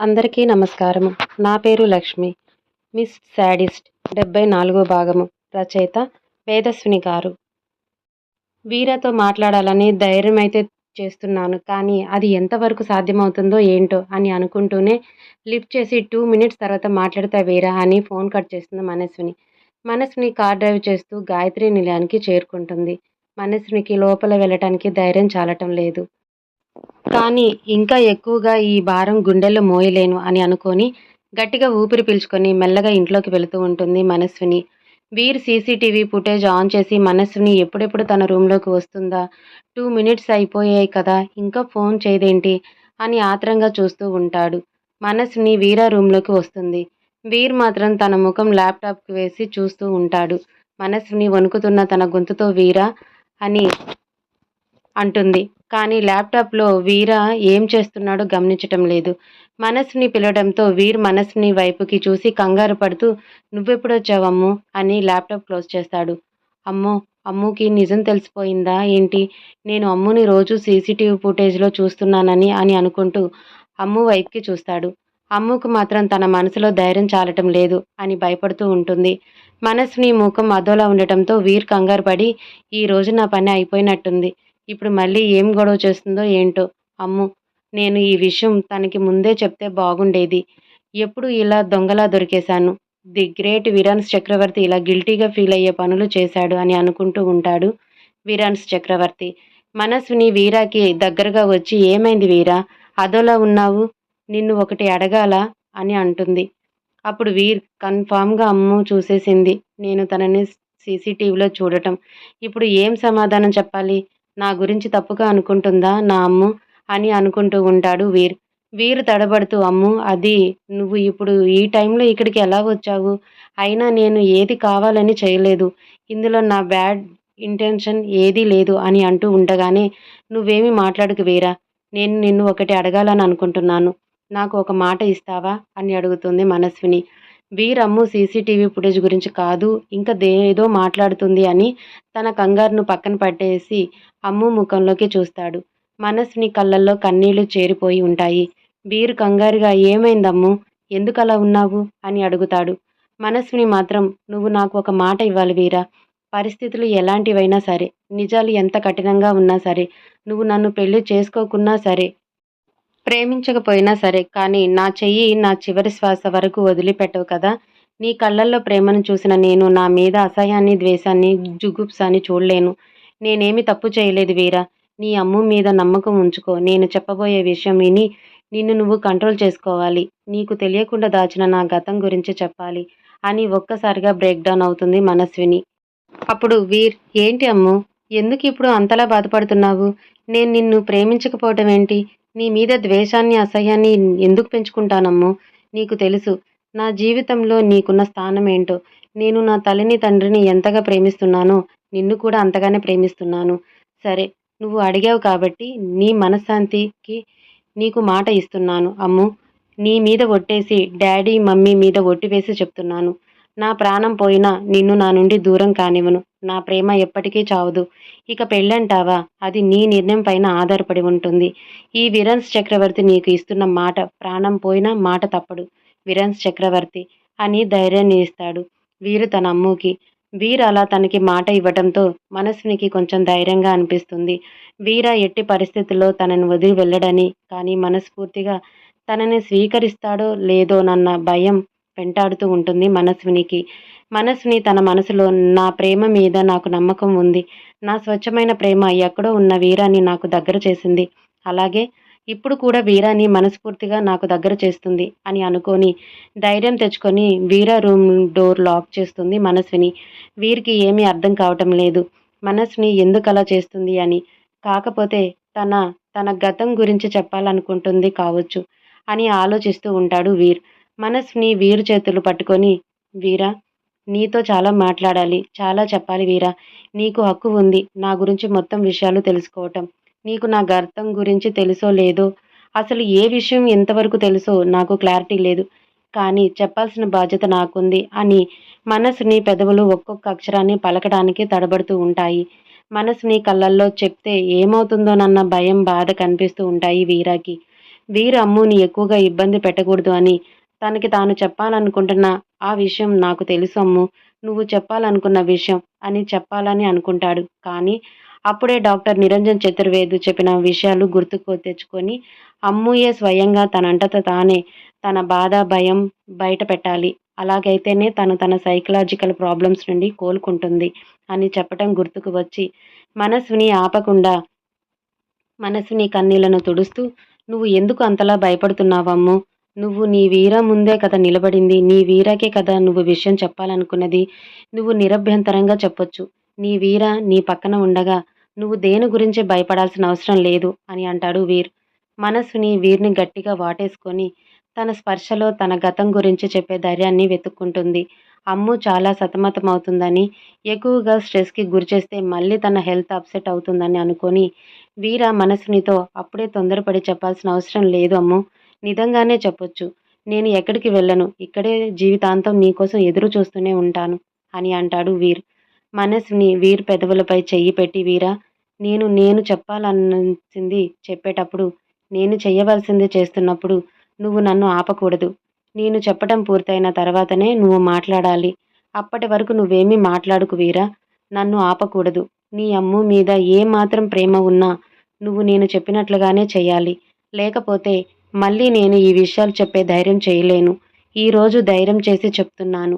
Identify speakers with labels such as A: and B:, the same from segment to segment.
A: అందరికీ నమస్కారము. నా పేరు లక్ష్మి. మిస్ శాడిస్ట్ డెబ్బై నాలుగో భాగము రచయిత వేదస్విని గారు. వీరతో మాట్లాడాలని ధైర్యం అయితే చేస్తున్నాను కానీ అది ఎంతవరకు సాధ్యమవుతుందో ఏంటో అని అనుకుంటూనే లిఫ్ట్ చేసి టూ మినిట్స్ తర్వాత మాట్లాడతా వీరా అని ఫోన్ కట్ చేస్తుంది మనస్విని. మనస్విని కార్ డ్రైవ్ చేస్తూ గాయత్రి నిలయానికి చేరుకుంటుంది. మనస్వినికి లోపల వెళ్ళటానికి ధైర్యం చాలటం లేదు. కానీ ఇంకా ఎక్కువగా ఈ భారం గుండెల్లో మోయలేను అని అనుకొని గట్టిగా ఊపిరి పీల్చుకొని మెల్లగా ఇంట్లోకి వెళుతూ ఉంటుంది Manaswini. Veer CCTV footage on చేసి మనస్విని ఎప్పుడెప్పుడు తన రూమ్లోకి వస్తుందా? టూ మినిట్స్ అయిపోయాయి కదా ఇంకా ఫోన్ చేయదేంటి అని ఆత్రంగా చూస్తూ ఉంటాడు. మనస్విని వీరా రూమ్లోకి వస్తుంది. వీర్ మాత్రం తన ముఖం ల్యాప్టాప్కి వేసి చూస్తూ ఉంటాడు. మనస్విని వణుకుతున్న తన గొంతుతో వీరా అని అంటుంది. కానీ ల్యాప్టాప్లో వీర ఏం చేస్తున్నాడో గమనించటం లేదు. మనస్సుని పిలవడంతో వీర్ మనస్సుని వైపుకి చూసి కంగారు పడుతూ నువ్వెప్పుడొచ్చావమ్ము అని ల్యాప్టాప్ క్లోజ్ చేస్తాడు. అమ్మో అమ్ముకి నిజం తెలిసిపోయిందా ఏంటి? నేను అమ్ముని రోజు సీసీటీవీ ఫుటేజ్లో చూస్తున్నానని అని అనుకుంటూ అమ్ము వైపుకి చూస్తాడు. అమ్ముకు మాత్రం తన మనసులో ధైర్యం చాలటం లేదు అని భయపడుతూ ఉంటుంది. మనసుని ముఖం అదోలా ఉండటంతో వీర్ కంగారు పడి ఈ రోజు నా పని అయిపోయినట్టుంది. ఇప్పుడు మళ్ళీ ఏం గొడవ చేస్తుందో ఏంటో? అమ్ము! నేను ఈ విషయం తనకి ముందే చెప్తే బాగుండేది. ఎప్పుడు ఇలా దొంగలా దొరికేశాను. ది గ్రేట్ విరాన్స్ చక్రవర్తి ఇలా గిల్టీగా ఫీల్ అయ్యే పనులు చేశాడు అని అనుకుంటూ ఉంటాడు విరాన్స్ చక్రవర్తి. మనస్విని వీరాకి దగ్గరగా వచ్చి ఏమైంది వీరా? అదోలా ఉన్నావు? నిన్ను ఒకటి అడగాల? అని అంటుంది. అప్పుడు వీర్ కన్ఫామ్గా అమ్ము చూసేసింది. నేను తనని సీసీటీవీలో చూడటం. ఇప్పుడు ఏం సమాధానం చెప్పాలి? నా గురించి తప్పుగా అనుకుంటుందా నా అమ్ము? అని అనుకుంటూ ఉంటాడు వీర్. వీరు తడబడుతూ అమ్ము అది నువ్వు ఇప్పుడు ఈ టైంలో ఇక్కడికి ఎలా వచ్చావు? అయినా నేను ఏది కావాలని చేయలేదు. ఇందులో నా బ్యాడ్ ఇంటెన్షన్ ఏదీ లేదు అని అంటూ ఉండగానే నువ్వేమి మాట్లాడుకు వీరా. నేను నిన్ను ఒకటి అడగాలని అనుకుంటున్నాను. నాకు ఒక మాట ఇస్తావా? అని అడుగుతుంది మనస్విని. వీరమ్ము సీసీటీవీ ఫుటేజ్ గురించి కాదు ఇంకా ఏదో మాట్లాడుతుంది అని తన కంగారును పక్కన పట్టేసి అమ్ము ముఖంలోకి చూస్తాడు. మనస్విని కళ్ళల్లో కన్నీళ్ళు చేరిపోయి ఉంటాయి. వీరు కంగారుగా ఏమైందమ్ము? ఎందుకు అలా ఉన్నావు? అని అడుగుతాడు. మనస్విని మాత్రం నువ్వు నాకు ఒక మాట ఇవ్వాలి వీరా. పరిస్థితులు ఎలాంటివైనా సరే నిజాలు ఎంత కఠినంగా ఉన్నా సరే నువ్వు నన్ను పెళ్ళి చేసుకోకున్నా సరే ప్రేమించకపోయినా సరే కానీ నా చెయ్యి నా చివరి శ్వాస వరకు వదిలిపెట్టవు కదా. నీ కళ్ళల్లో ప్రేమను చూసిన నేను నా మీద అసహ్యాన్ని ద్వేషాన్ని జుగుప్సాన్ని చూడలేను. నేనేమి తప్పు చేయలేదు వీరా. నీ అమ్ము మీద నమ్మకం ఉంచుకో. నేను చెప్పబోయే విషయం విని నిన్ను నువ్వు కంట్రోల్ చేసుకోవాలి. నీకు తెలియకుండా దాచిన నా గతం గురించి చెప్పాలి అని ఒక్కసారిగా బ్రేక్ డౌన్ అవుతుంది మనస్విని అప్పుడు వీర్ ఏంటి అమ్ము? ఎందుకు ఇప్పుడు అంతలా బాధపడుతున్నావు? నేను నిన్ను ప్రేమించకపోవటం ఏంటి? నీ మీద ద్వేషాన్ని అసహ్యాన్ని ఎందుకు పెంచుకుంటానమ్ము నీకు తెలుసు. నా జీవితంలో నీకున్న స్థానం ఏంటో? నేను నా తల్లిని తండ్రిని ఎంతగా ప్రేమిస్తున్నానో నిన్ను కూడా అంతగానే ప్రేమిస్తున్నాను. సరే నువ్వు అడిగావు కాబట్టి నీ మనశ్శాంతికి నీకు మాట ఇస్తున్నాను. అమ్ము నీ మీద ఒట్టేసి డాడీ మమ్మీ మీద ఒట్టి వేసి చెప్తున్నాను. నా ప్రాణం పోయినా నిన్ను నా నుండి దూరం కానివ్వను. నా ప్రేమ ఎప్పటికీ చావదు. ఇక పెళ్ళంటావా? అది నీ నిర్ణయం పైన ఆధారపడి ఉంటుంది. ఈ విరన్స్ చక్రవర్తి నీకు ఇస్తున్న మాట ప్రాణం పోయినా మాట తప్పడు. విరన్స్ చక్రవర్తి అని ధైర్యాన్ని ఇస్తాడు. వీరు తన అమ్ముకి. వీర అలా తనకి మాట ఇవ్వటంతో మనస్వినికి కొంచెం ధైర్యంగా అనిపిస్తుంది. వీర ఎట్టి పరిస్థితుల్లో తనని వదిలి వెళ్ళడని కానీ మనస్ఫూర్తిగా తనని స్వీకరిస్తాడో లేదోనన్న భయం వెంటాడుతూ ఉంటుంది మనస్వినికి. మనస్విని తన మనసులో నా ప్రేమ మీద నాకు నమ్మకం ఉంది. నా స్వచ్ఛమైన ప్రేమ ఎక్కడో ఉన్న వీరాన్ని నాకు దగ్గర చేసింది. అలాగే ఇప్పుడు కూడా వీరాని మనస్ఫూర్తిగా నాకు దగ్గర చేస్తుంది అని అనుకొని ధైర్యం తెచ్చుకొని వీరా రూమ్ డోర్ లాక్ చేస్తుంది మనస్విని. వీరికి ఏమీ అర్థం కావటం లేదు. మనస్విని ఎందుకు అలా చేస్తుంది అని. కాకపోతే తన తన గతం గురించి చెప్పాలనుకుంటుంది కావచ్చు అని ఆలోచిస్తూ ఉంటాడు వీర్. మనస్ని వీరు చేతులు పట్టుకొని వీరా నీతో చాలా మాట్లాడాలి. చాలా చెప్పాలి వీరా. నీకు హక్కు ఉంది. నా గురించి మొత్తం విషయాలు తెలుసుకోవటం. నీకు నా గర్తం గురించి తెలుసో లేదో? అసలు ఏ విషయం ఎంతవరకు తెలుసో నాకు క్లారిటీ లేదు. కానీ చెప్పాల్సిన బాధ్యత నాకుంది. అని మనసుని పెదవులు ఒక్కొక్క అక్షరాన్ని పలకడానికి తడబడుతూ ఉంటాయి. మనసుని కళ్ళల్లో చెప్తే ఏమవుతుందోనన్న భయం బాధ కనిపిస్తూ ఉంటాయి వీరాకి. వీరు అమ్ముని ఎక్కువగా ఇబ్బంది పెట్టకూడదు అని తనకి తాను చెప్పాలనుకుంటున్న ఆ విషయం నాకు తెలుసు అమ్ము. నువ్వు చెప్పాలనుకున్న విషయం అని చెప్పాలని అనుకుంటాడు. కానీ అప్పుడే డాక్టర్ నిరంజన్ చతుర్వేది చెప్పిన విషయాలు గుర్తుకు తెచ్చుకొని అమ్ముయే స్వయంగా తనంటత తానే తన బాధ భయం బయట పెట్టాలి. అలాగైతేనే తను తన సైకలాజికల్ ప్రాబ్లమ్స్ నుండి కోలుకుంటుంది అని చెప్పటం గుర్తుకు వచ్చి మనస్సుని ఆపకుండా మనసుని కన్నీళ్ళను తుడుస్తూ నువ్వు ఎందుకు అంతలా భయపడుతున్నావమ్ము? నువ్వు నీ వీర ముందే కదా నిలబడింది. నీ వీరకే కదా నువ్వు విషయం చెప్పాలనుకున్నది. నువ్వు నిరభ్యంతరంగా చెప్పొచ్చు. నీ వీర నీ పక్కన ఉండగా నువ్వు దేని గురించి భయపడాల్సిన అవసరం లేదు అని అంటాడు వీర్. మనసుని వీర్ని గట్టిగా వాటేసుకొని తన స్పర్శలో తన గతం గురించి చెప్పే ధైర్యాన్ని వెతుక్కుంటుంది. అమ్ము చాలా సతమతమవుతుందని ఎక్కువగా స్ట్రెస్కి గురిచేస్తే మళ్ళీ తన హెల్త్ అప్సెట్ అవుతుందని అనుకొని వీర మనసునితో అప్పుడే తొందరపడి చెప్పాల్సిన అవసరం లేదు అమ్ము. నిజంగానే చెప్పొచ్చు. నేను ఎక్కడికి వెళ్ళను? ఇక్కడే జీవితాంతం నీకోసం ఎదురు చూస్తూనే ఉంటాను అని అంటాడు వీర్. మనసుని వీర్ పెదవులపై చెయ్యి పెట్టి వీరా నేను నేను చెప్పాలనిసింది చెప్పేటప్పుడు నేను చెయ్యవలసింది చేస్తున్నప్పుడు నువ్వు నన్ను ఆపకూడదు. నేను చెప్పటం పూర్తయిన తర్వాతనే నువ్వు మాట్లాడాలి. అప్పటి వరకు నువ్వేమీ మాట్లాడుకు వీరా. నన్ను ఆపకూడదు. నీ అమ్ము మీద ఏ మాత్రం ప్రేమ ఉన్నా నువ్వు నేను చెప్పినట్లుగానే చెయ్యాలి. లేకపోతే మళ్ళీ నేను ఈ విషయాలు చెప్పే ధైర్యం చేయలేను. ఈరోజు ధైర్యం చేసి చెప్తున్నాను.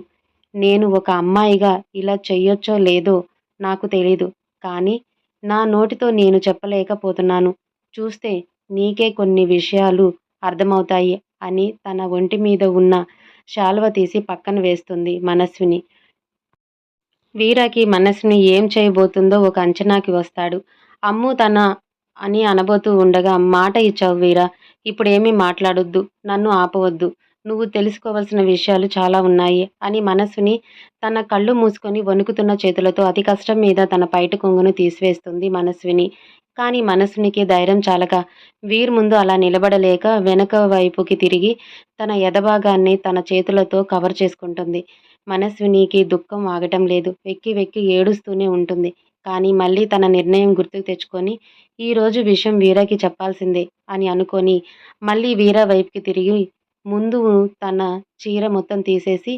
A: నేను ఒక అమ్మాయిగా ఇలా చెయ్యొచ్చో లేదో నాకు తెలీదు. కానీ నా నోటితో నేను చెప్పలేకపోతున్నాను. చూస్తే నీకే కొన్ని విషయాలు అర్థమవుతాయి అని తన ఒంటి మీద ఉన్న శాల్వ తీసి పక్కన వేస్తుంది మనస్విని. వీరకి మనస్సుని ఏం చేయబోతుందో ఒక అంచనాకి వస్తాడు. అమ్ము తన అని అనబోతూ ఉండగా మాట ఇచ్చావు వీర ఇప్పుడేమీ మాట్లాడొద్దు నన్ను ఆపవద్దు నువ్వు తెలుసుకోవలసిన విషయాలు చాలా ఉన్నాయి అని మనసుని తన కళ్ళు మూసుకొని వణుకుతున్న చేతులతో అతి కష్టం మీద తన పైట కొంగును తీసివేస్తుంది మనస్విని. కానీ మనసునికి ధైర్యం చాలక వీర్ ముందు అలా నిలబడలేక వెనక వైపుకి తిరిగి తన ఎదభాగాన్ని తన చేతులతో కవర్ చేసుకుంటుంది. మనస్వినికి దుఃఖం ఆగటం లేదు. వెక్కి వెక్కి ఏడుస్తూనే ఉంటుంది. కానీ మళ్ళీ తన నిర్ణయం గుర్తుకు తెచ్చుకొని ఈరోజు విషయం వీరకి చెప్పాల్సిందే అని అనుకొని మళ్ళీ వీర వైపుకి తిరిగి ముందు తన చీర మొత్తం తీసేసి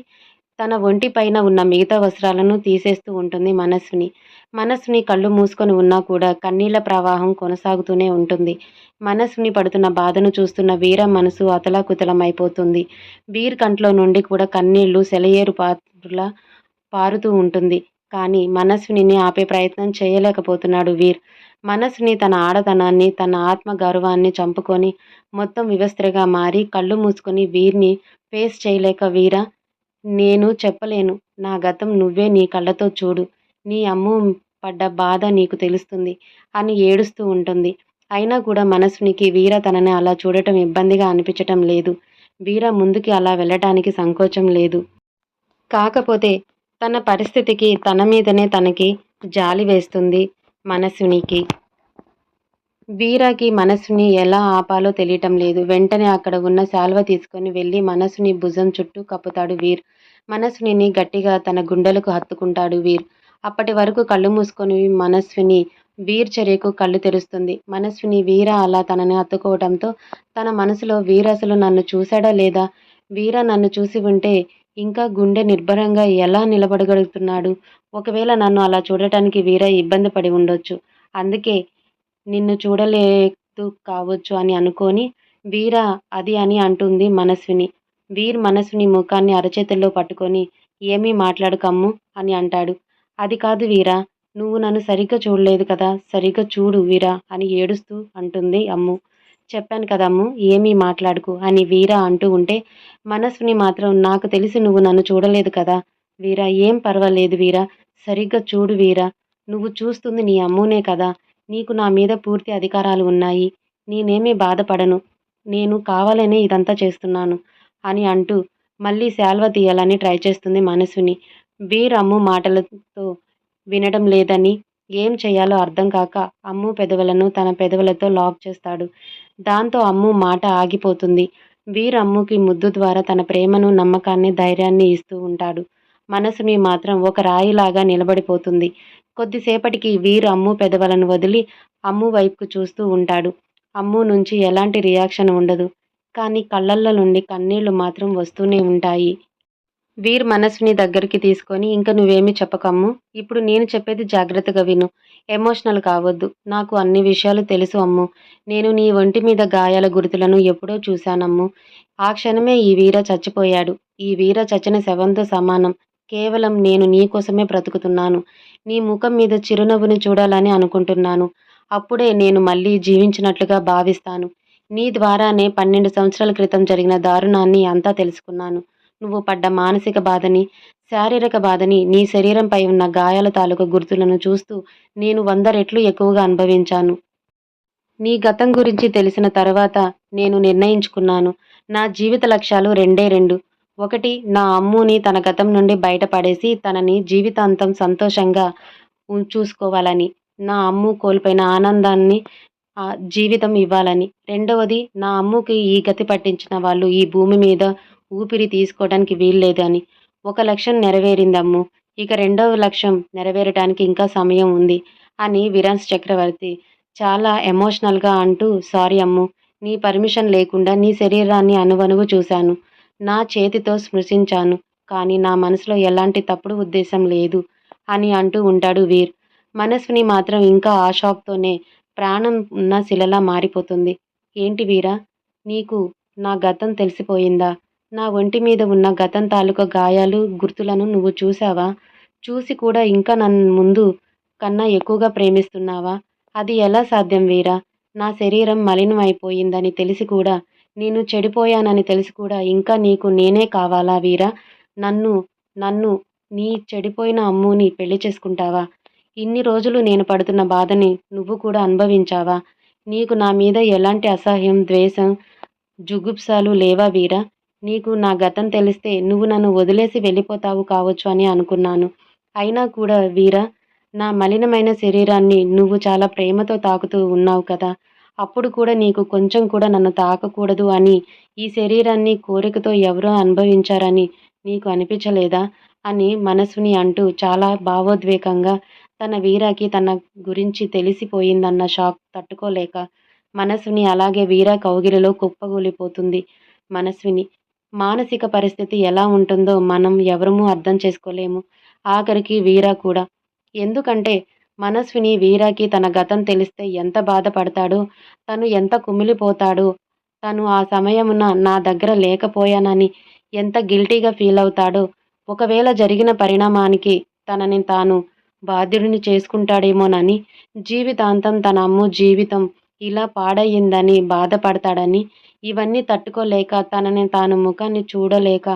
A: తన ఒంటి పైన ఉన్న మిగతా వస్త్రాలను తీసేస్తూ ఉంటుంది మనస్సుని. మనస్సుని కళ్ళు మూసుకొని ఉన్నా కూడా కన్నీళ్ళ ప్రవాహం కొనసాగుతూనే ఉంటుంది. మనస్సుని పడుతున్న బాధను చూస్తున్న వీర మనసు అతలాకుతలమైపోతుంది. వీర్ కంట్లో నుండి కూడా కన్నీళ్ళు సెలయేరు పాత్రలా పారుతూ ఉంటుంది. కానీ మనస్సుని ఆపే ప్రయత్నం చేయలేకపోతున్నాడు వీర్. మనస్సుని తన ఆడతనాన్ని తన ఆత్మ గౌరవాన్ని చంపుకొని మొత్తం వివస్త్రగా మారి కళ్ళు మూసుకొని వీర్ని ఫేస్ చేయలేక వీర నేను చెప్పలేను. నా గతం నువ్వే నీ కళ్ళతో చూడు. నీ అమ్ము పడ్డ బాధ నీకు తెలుస్తుంది అని ఏడుస్తూ ఉంటుంది. అయినా కూడా మనస్సునికి వీర తనని అలా చూడటం ఇబ్బందిగా అనిపించటం లేదు. వీర ముందుకి అలా వెళ్ళటానికి సంకోచం లేదు. కాకపోతే తన పరిస్థితికి తన మీదనే తనకి జాలి వేస్తుంది మనసునికి వీరాకి మనస్సుని ఎలా ఆపాలో తెలియటం లేదు. వెంటనే అక్కడ ఉన్న శాల్వ తీసుకొని వెళ్ళి మనస్సుని భుజం చుట్టూ కప్పుతాడు వీర్. మనస్సుని గట్టిగా తన గుండెలకు హత్తుకుంటాడు వీర్. అప్పటి వరకు కళ్ళు మూసుకొని మనస్విని వీర్ చర్యకు కళ్ళు తెరుస్తుంది. మనస్విని వీర అలా తనని హత్తుకోవడంతో తన మనసులో వీర అసలు నన్ను చూశాడా లేదా? వీర నన్ను చూసి ఉంటే ఇంకా గుండె నిర్భరంగా ఎలా నిలబడగలుగుతున్నాడు? ఒకవేళ నన్ను అలా చూడటానికి వీర ఇబ్బంది పడి ఉండొచ్చు. అందుకే నిన్ను చూడలేదు కావచ్చు అని అనుకొని వీరా అది అని అంటుంది మనస్విని. వీర్ మనస్విని ముఖాన్ని అరచేతుల్లో పట్టుకొని ఏమీ మాట్లాడుకమ్ము అని అంటాడు. అది కాదు వీరా నువ్వు నన్ను సరిగ్గా చూడలేదు కదా సరిగ్గా చూడు వీరా అని ఏడుస్తూ అంటుంది అమ్ము. చెప్పాను కదమ్ము ఏమీ మాట్లాడుకు అని వీర అంటూ ఉంటే మనస్సుని మాత్రం నాకు తెలిసి నువ్వు నన్ను చూడలేదు కదా. వీర ఏం పర్వాలేదు వీర సరిగ్గా చూడు వీర. నువ్వు చూస్తుంది నీ అమ్మునే కదా. నీకు నా మీద పూర్తి అధికారాలు ఉన్నాయి. నేనేమీ బాధపడను. నేను కావాలనే ఇదంతా చేస్తున్నాను అని అంటూ మళ్ళీ శాల్వ తీయాలని ట్రై చేస్తుంది మనసుని వీరమ్ము మాటలతో వినడం లేదని ఏం చేయాలో అర్థం కాక అమ్ము పెదవులను తన పెదవులతో లాక్ చేస్తాడు. దాంతో అమ్ము మాట ఆగిపోతుంది. వీర్ అమ్ముకి ముద్దు ద్వారా తన ప్రేమను నమ్మకాన్ని ధైర్యాన్ని ఇస్తూ ఉంటాడు. మనసుని మాత్రం ఒక రాయిలాగా నిలబడిపోతుంది. కొద్దిసేపటికి వీర్ అమ్ము పెదవులను వదిలి అమ్ము వైపుకు చూస్తూ ఉంటాడు. అమ్ము నుంచి ఎలాంటి రియాక్షన్ ఉండదు. కానీ కళ్ళల్లో నుండి కన్నీళ్ళు మాత్రం వస్తూనే ఉంటాయి. వీర్ మనస్విని దగ్గరికి తీసుకొని ఇంకా నువ్వేమీ చెప్పకమ్ము. ఇప్పుడు నేను చెప్పేది జాగ్రత్తగా విను. ఎమోషనల్ కావద్దు. నాకు అన్ని విషయాలు తెలుసు అమ్ము. నేను నీ ఒంటి మీద గాయాల గుర్తులను ఎప్పుడో చూశానమ్ము. ఆ క్షణమే ఈ వీర చచ్చిపోయాడు. ఈ వీర చచ్చిన శవంతో సమానం. కేవలం నేను నీ కోసమే బ్రతుకుతున్నాను. నీ ముఖం మీద చిరునవ్వుని చూడాలని అనుకుంటున్నాను. అప్పుడే నేను మళ్ళీ జీవించినట్లుగా భావిస్తాను. నీ ద్వారానే పన్నెండు సంవత్సరాల క్రితం జరిగిన దారుణాన్ని అంతా తెలుసుకున్నాను. నువ్వు పడ్డ మానసిక బాధని శారీరక బాధని నీ శరీరంపై ఉన్న గాయాల తాలూకు గుర్తులను చూస్తూ నేను వంద రెట్లు ఎక్కువగా అనుభవించాను. నీ గతం గురించి తెలిసిన తర్వాత నేను నిర్ణయించుకున్నాను. నా జీవిత లక్ష్యాలు రెండే రెండు. ఒకటి నా అమ్ముని తన గతం నుండి బయటపడేసి తనని జీవితాంతం సంతోషంగా చూసుకోవాలని. నా అమ్ము కోల్పోయిన ఆనందాన్ని జీవితం ఇవ్వాలని. రెండవది నా అమ్ముకి ఈ గతి పట్టించిన వాళ్ళు ఈ భూమి మీద ఊపిరి తీసుకోవడానికి వీల్లేదు అని. ఒక లక్ష్యం నెరవేరిందమ్ము. ఇక రెండవ లక్ష్యం నెరవేరటానికి ఇంకా సమయం ఉంది. అని విరాన్స్ చక్రవర్తి చాలా ఎమోషనల్గా అంటూ సారీ అమ్ము నీ పర్మిషన్ లేకుండా నీ శరీరాన్ని అనువనువు చూశాను. నా చేతితో స్పృశించాను కానీ నా మనసులో ఎలాంటి తప్పుడు ఉద్దేశం లేదు అని అంటూ ఉంటాడు వీర్. మనస్విని మాత్రం ఇంకా ఆ షాక్తోనే ప్రాణం ఉన్న శిలలా మారిపోతుంది. ఏంటి వీరా? నీకు నా గతం తెలిసిపోయిందా? నా ఒంటి మీద ఉన్న గతం తాలూకా గాయాలు గుర్తులను నువ్వు చూసావా చూసి కూడా ఇంకా నన్ను ముందు కన్నా ఎక్కువగా ప్రేమిస్తున్నావా? అది ఎలా సాధ్యం వీరా? నా శరీరం మలినం అయిపోయిందని తెలిసి కూడా నేను చెడిపోయానని తెలిసి కూడా ఇంకా నీకు నేనే కావాలా వీరా? నన్ను నన్ను నీ చెడిపోయిన అమ్ముని పెళ్ళి చేసుకుంటావా? ఇన్ని రోజులు నేను పడుతున్న బాధని నువ్వు కూడా అనుభవించావా? నీకు నా మీద ఎలాంటి అసహ్యం ద్వేషం జుగుప్సాలు లేవా వీరా? నీకు నా గతం తెలిస్తే నువ్వు నన్ను వదిలేసి వెళ్ళిపోతావు కావచ్చు అని అనుకున్నాను. అయినా కూడా వీరా నా మలినమైన శరీరాన్ని నువ్వు చాలా ప్రేమతో తాకుతూ ఉన్నావు కదా. అప్పుడు కూడా నీకు కొంచెం కూడా నన్ను తాకకూడదు అని ఈ శరీరాన్ని కోరికతో ఎవరో అనుభవించారని నీకు అనిపించలేదా అని మనసుని అంటూ చాలా భావోద్వేగంగా తన వీరాకి తన గురించి తెలిసిపోయిందన్న షాక్ తట్టుకోలేక మనస్విని అలాగే వీర కౌగిలిలో కుప్పగూలిపోతుంది మనస్విని మానసిక పరిస్థితి ఎలా ఉంటుందో మనం ఎవరము అర్థం చేసుకోలేము. ఆఖరికి వీర కూడా. ఎందుకంటే మనస్విని వీరాకి తన గతం తెలిస్తే ఎంత బాధపడతాడో తను ఎంత కుమిలిపోతాడో తను ఆ సమయమున నా దగ్గర లేకపోయానని ఎంత గిల్టీగా ఫీల్ అవుతాడో ఒకవేళ జరిగిన పరిణామానికి తనని తాను బాధ్యుడిని చేసుకుంటాడేమోనని జీవితాంతం తన అమ్ము జీవితం ఇలా పాడయ్యిందని బాధపడతాడని ఇవన్నీ తట్టుకోలేక తనని తాను ముఖాన్ని చూడలేక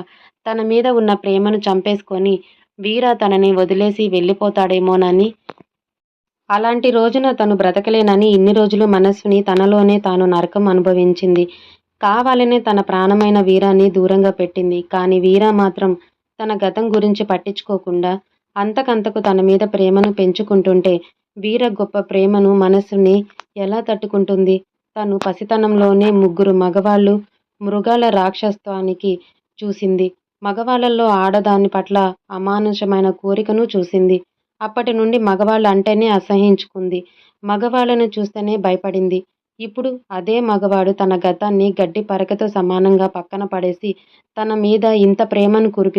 A: తన మీద ఉన్న ప్రేమను చంపేసుకొని వీర తనని వదిలేసి వెళ్ళిపోతాడేమోనని. అలాంటి రోజున తను బ్రతకలేనని ఇన్ని రోజులు మనస్సుని తనలోనే తాను నరకం అనుభవించింది. కావాలనే తన ప్రాణమైన వీరాన్ని దూరంగా పెట్టింది. కానీ వీర మాత్రం తన గతం గురించి పట్టించుకోకుండా అంతకంతకు తన మీద ప్రేమను పెంచుకుంటుంటే వీర గొప్ప ప్రేమను మనస్సుని ఎలా తట్టుకుంటుంది? తను పసితనంలోనే ముగ్గురు మగవాళ్ళు మృగాల రాక్షసత్వానికి చూసింది. మగవాళ్ళల్లో ఆడదాని పట్ల అమానుషమైన కోరికను చూసింది. అప్పటి నుండి మగవాళ్ళు అంటేనే అసహించుకుంది. మగవాళ్ళను చూస్తేనే భయపడింది. ఇప్పుడు అదే మగవాడు తన గతాన్ని గడ్డి పరకతో సమానంగా పక్కన పడేసి తన మీద ఇంత ప్రేమను కురిపి